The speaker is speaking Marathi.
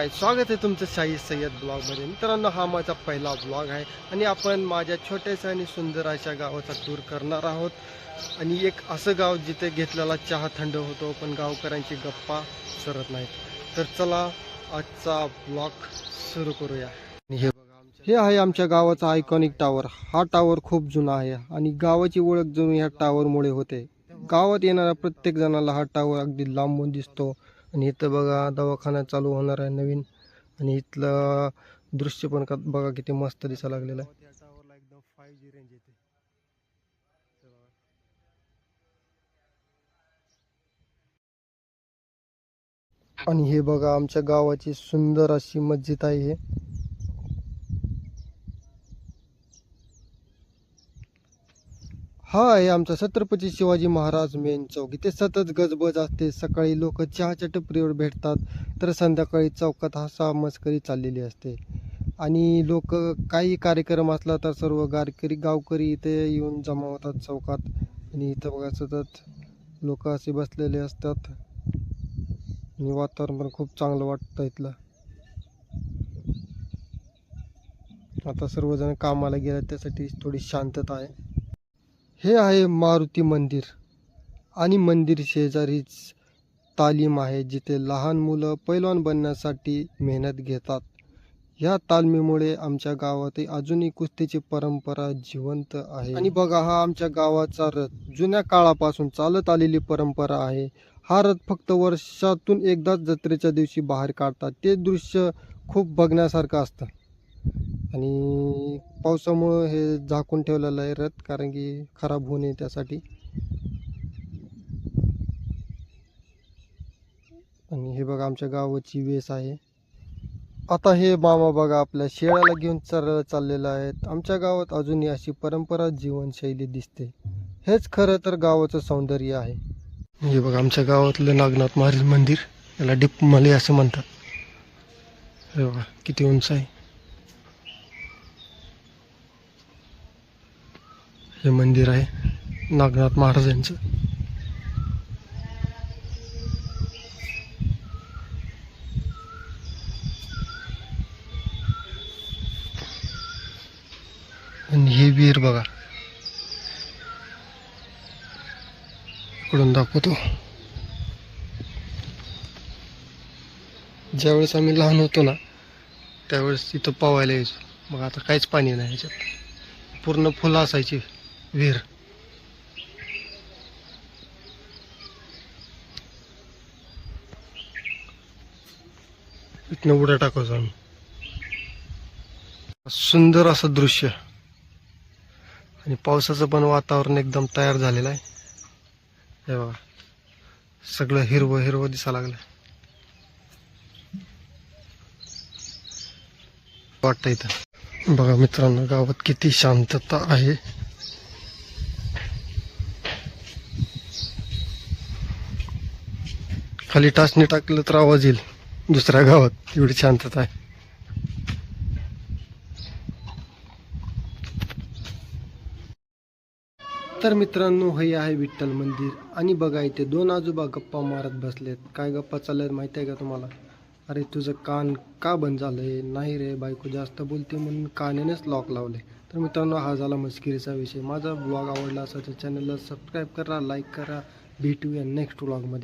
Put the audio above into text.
गाय स्वागत आहे तुमचं शाही सय्यद ब्लॉगमध्ये. मित्रांनो हा माझा पहिला ब्लॉग आहे आणि आपण माझ्या छोट्याशा आणि सुंदर अशा गावाचा टूर करणार आहोत. आणि एक असं गाव जिथे घेतलेला चहा थंड होतो पण गावकऱ्यांची गप्पा सरत नाहीत. तर चला आजचा ब्लॉग सुरू करूया. आणि हे हे आहे आमच्या गावाचा आयकॉनिक टावर हा टावर खूप जुना आहे आणि गावाची ओळख जणू ह्या टावरमुळे होते. गावात येणाऱ्या प्रत्येक जणाला हा टावर अगदी लांबून दिसतो. आणि इथं बघा दवाखाना चालू होणार आहे नवीन. आणि इथलं दृश्य पण का बघा किती मस्त दिसायला लागलेलं आहे. एकदम फाईव्ह जी रेंज येते. आणि हे बघा आमच्या गावाची सुंदर अशी मस्जिद आहे हा आहे आमचा छत्रपती शिवाजी महाराज मेन चौक. इथे सतत गजबज असते. सकाळी लोक चहाच्या टपरीवर भेटतात तर संध्याकाळी चौकात हसा मस्करी चाललेली असते. आणि लोक काही कार्यक्रम असला तर सर्व गारकरी गावकरी इथे येऊन जमा होतात चौकात. आणि इथं बघा सतत लोक असे बसलेले असतात. आणि वातावरण पण खूप चांगलं वाटतं इथलं. आता सर्वजण कामाला गेलं त्यासाठी थोडी शांतता आहे. हे आहे मारुती मंदिर. आणि मंदिर शेजारीच तालीम आहे जिथे लहान मुलं पैलवान बनण्यासाठी मेहनत घेतात. या तालमीमुळे आमच्या गावातही अजूनही कुस्तीची परंपरा जिवंत आहे. आणि बघा हा आमच्या गावाचा रथ. जुन्या काळापासून चालत आलेली परंपरा आहे. हा रथ फक्त वर्षातून एकदाच जत्रेच्या दिवशी बाहेर काढतात. ते दृश्य खूप बघण्यासारखं असतं. आणि पावसामुळं हे झाकून ठेवलेलं आहे रथ कारण की खराब होऊ नये त्यासाठी. आणि हे बघा आमच्या गावाची वेस आहे. आता हे मामा बघा आपल्या शेळ्याला घेऊन चरायला चाललेलं आहेत. आमच्या गावात अजूनही अशी परंपरा जीवनशैली दिसते. हेच खरं तर गावाचं सौंदर्य आहे. हे बघा आमच्या गावातलं नागनाथ महाराज मंदिर याला डिपमले असं म्हणतात. हे बघा किती उंच आहे. हे मंदिर आहे. नागनाथ महाराजांचं आणि हे विहीर बघा. इकडून दाखवतो. ज्यावेळेस आम्ही लहान होतो ना त्यावेळेस तिथं पवायला यायचो. मग आता काहीच पाणी नाही याच्यात. पूर्ण फुलं असायची. विहीर इथनं उड्या टाकायचो आम्ही सुंदर असं दृश्य आणि पावसाचं पण वातावरण एकदम तयार झालेलं आहे हे बघा सगळं हिरवं हिरवं दिसा लागलं वाटतं इथं बघा मित्रांनो गावात किती शांतता आहे खाली टाचणी टाकलं तर आवाज येईल. दुसऱ्या गावात. एवढी शांतता आहे. तर मित्रांनो हे आहे विठ्ठल मंदिर. आणि बघा इथे दोन आजोबा गप्पा मारत बसलेत. काय गप्पा चालल्यात माहिती आहे का तुम्हाला? अरे तुझं कान का बंद झालंय? नाही रे बायको जास्त बोलते म्हणून कानेनेच लॉक लावले. तर मित्रांनो हा झाला मस्किरीचा विषय. माझा ब्लॉग आवडला असेल तर चॅनलला सबस्क्राईब करा लाईक करा. भेटूया नेक्स्ट ब्लॉगमध्ये